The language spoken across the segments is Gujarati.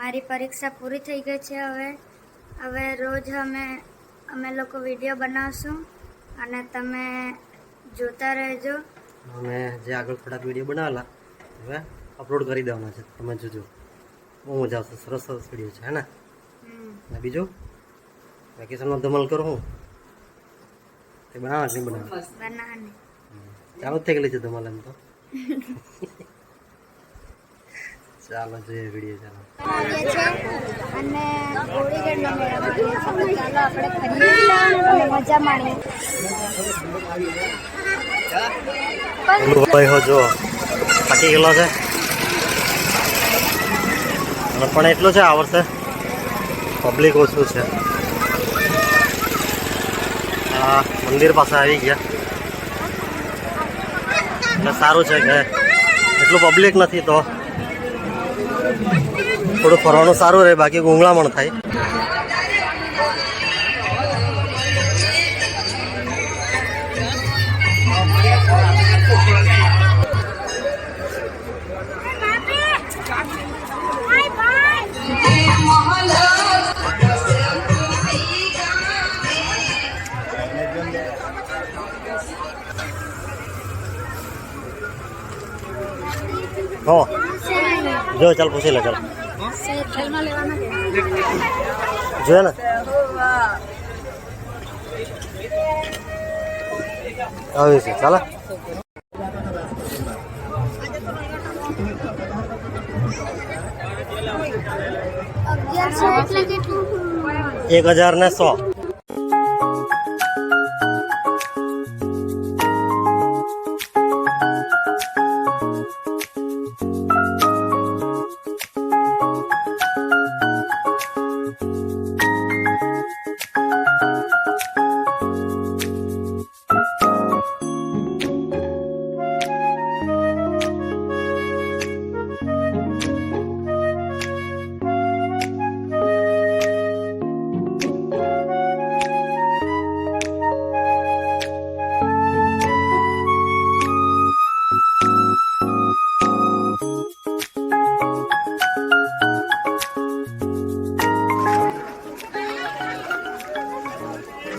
મારી પરીક્ષા પૂરી થઈ ગઈ છે હવે. હવે રોજ અમે અમે લોકો વીડિયો બનાવશું અને તમે જોતા રહેજો. અમે જે આગળ થોડાક વીડિયો બનાવેલા હવે અપલોડ કરી દેવાના છે. તમે જોજો. બહુ મજા આવશે. સરસ સરસ વીડિયો છે હે ને? અને બીજું? વેકેશનનો ધમલ કરો હું. તે બનાવવા નહીં બનાવવા ચાલુ થઈ ગયેલી છે ધમાલ એમ તો. ચાલો જોઈએ વીડિયો ચાલો. અને હોળીગઢના મેળામાં આવીએ છીએ ચાલો આપણે ફરીએ અને મજા માણીએ. ભાઈ હો જો થાકી ગયેલો છે? પણ એટલું છે આ વર્ષે? પબ્લિક ઓછું છે. આ મંદિર પાસે આવી ગયા. એટલે સારું છે કે એટલું પબ્લિક નથી તો. થોડું ફરવાનું સારું રહે બાકી ગુંગળામણ થાય. હો. જો ચાલ પૂછી લે ચાલ. જોયે ને? આવી છે ચાલે. એક હજાર ને સો.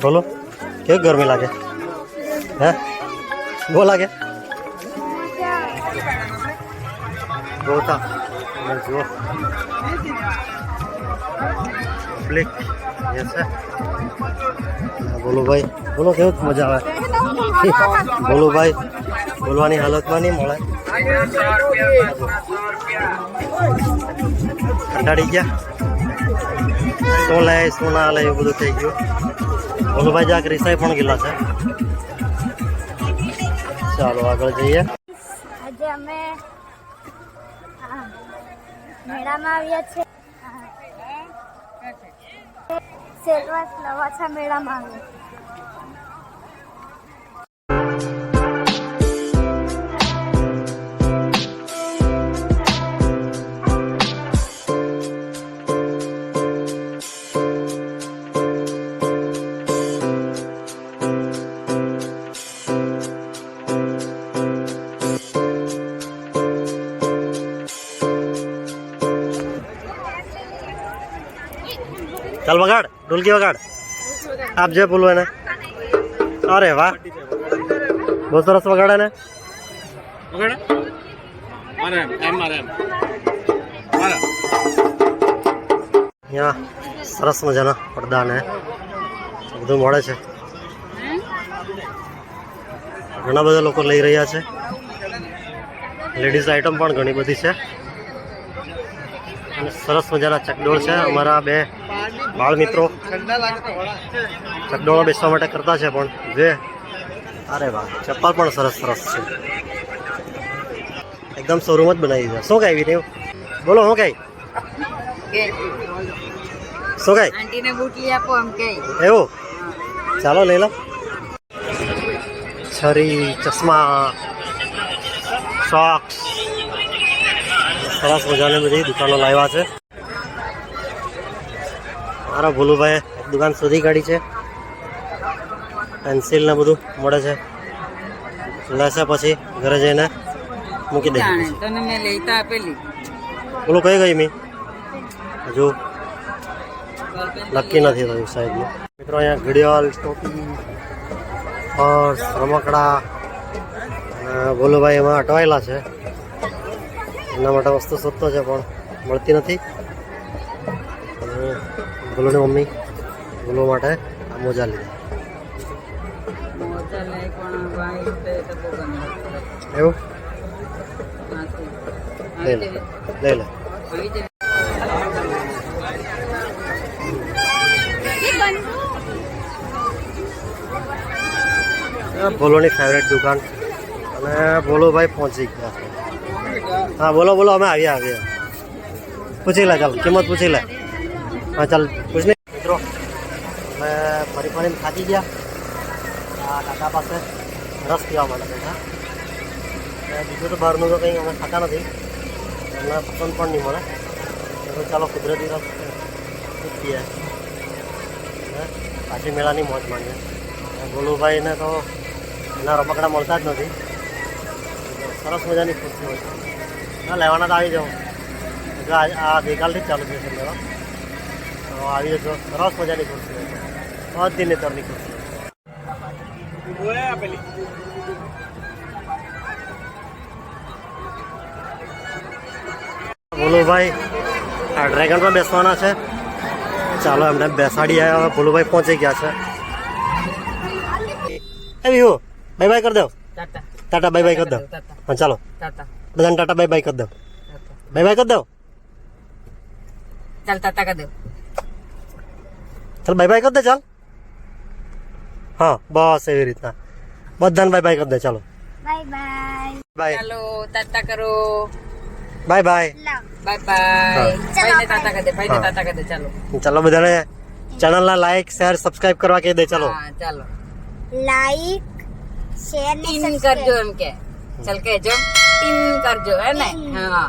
બોલો, કેવી ગરમી લાગે? હે? બહુ લાગે? જોતા જુઓ. બોલો ભાઈ, બોલો, કેવું મજા આવે? બોલો ભાઈ, બોલવાની હાલતમાં નહીં મળે. કંટાળી ગયા? શું લે શું ના લે એવું બધું થઈ ગયું. બોલુભાઈ જાક રિસાઈ પણ ગયેલા છે ચાલો આગળ જઈએ આજે અમે મેળામાં આવ્યા છે સેલવાસ લવાછા મેળામાં આવ્યા ચાલ વગાડ ઢોલકી વગાડ. આપ જે બોલવા એને. અરે વાહ. બહુ સરસ વગાડે ને. સરસ મજાના પડદા ને. બધું મળે છે. ઘણા બધા લોકો લઈ રહ્યા છે. લેડીઝ આઇટમ પણ ઘણી બધી છે. અને સરસ મજાના ચકડોળ છે. અમારા બે બાળ મિત્રો. ચકડોળો બેસવા માટે કરતા છે પણ જે? અરે વાહ ચપ્પલ પણ સરસ સરસ છે. એકદમ શોરૂમ જ બનાવી દીધા. શું કાંઈ વીડિયો બોલો શું કાંઈ શું કાંઈ એવું? ચાલો લઈ લો. છરી ચશ્મા સોક્સ સરસ મજાની બધી દુકાનો લાવ્યા છે. મારા ભોલુભાઈ એક દુકાન શોધી કાઢી છે. પેન્સિલ ને બધું મળે છે. લેશે પછી ઘરે જઈને મૂકી દે જાણે તને મેં લેતા આપેલી. બોલો કઈ ગઈ મી? હજુ નક્કી નથી થયું સાહેબ. મિત્રો અહીંયા ઘડિયાળ ટોપી પર્સ રમકડા ભોલુભાઈ એમાં અટવાયેલા છે. એના માટે વસ્તુ શોધતો છે પણ મળતી નથી. અને ભોલુની મમ્મી. બોલો માટે આ મોજા લીધા. એવું? લઈ લે લઈ લે. ભોલોની ફેવરેટ દુકાન. અને ભાઈ પહોંચી ગયા. હા બોલો બોલો અમે આવ્યા આવ્યા પૂછી લે ચાલ કિંમત પૂછી લે. હા, ચાલ, પૂછ નહીં મિત્રો અમે ફરી ફરીને થાકી ગયા. આ કાકા પાસે રસ પીવા માટે બેઠા બીજું તો બહારનું તો કંઈ અમે ખાતા નથી. એમને પસંદ પણ નહીં મળે. તો ચાલો, કુદરતી રસ પીએ. પાછી મેળાની મોજ માણીએ. ગોલુભાઈને તો એના રમકડા મળતા જ નથી. સરસ મજાની ખુશી હોય છે. લેવાના તો આવી જાઓ. જો આ ગઈકાલથી જ ચાલુ મેળો. તો આવી સરસ મજાની ખુરશી બધી નેતરની ખુરશી આપેલી ભોલુભાઈ આ ડ્રેગનમાં બેસવાના છે. ચાલો એમને બેસાડી આવ્યા. ભોલુભાઈ પહોંચી ગયા છે. એ વિહુ બાય બાય કરી દો. ટાટા બાય બાય કરી દો. હા ચાલો. બધાને ટાટા બાય બાય કરી દો. બાય બાય કરી દો. ચાલ ટાટા કરી દો. ચાલ બાય બાય કરી દે ચાલ હા બસ એવી રીતના બધાને બાય બાય કરી દે ચાલો બાય બાય બાય ચાલો ટાટા કરો bye bye love bye bye હા. ભાઈને ટાટા કરી દે ભાઈને હા. ટાટા કરી દે ચાલો ચાલો બધાને ચેનલના લાઈક શેર સબસ્ક્રાઇબ કરવા કહી દે ચાલો હા ચાલો લાઈક શેર ને ટીન કરજો એમ કે ચાલ કહેજો ટીન કરજો હે ને હા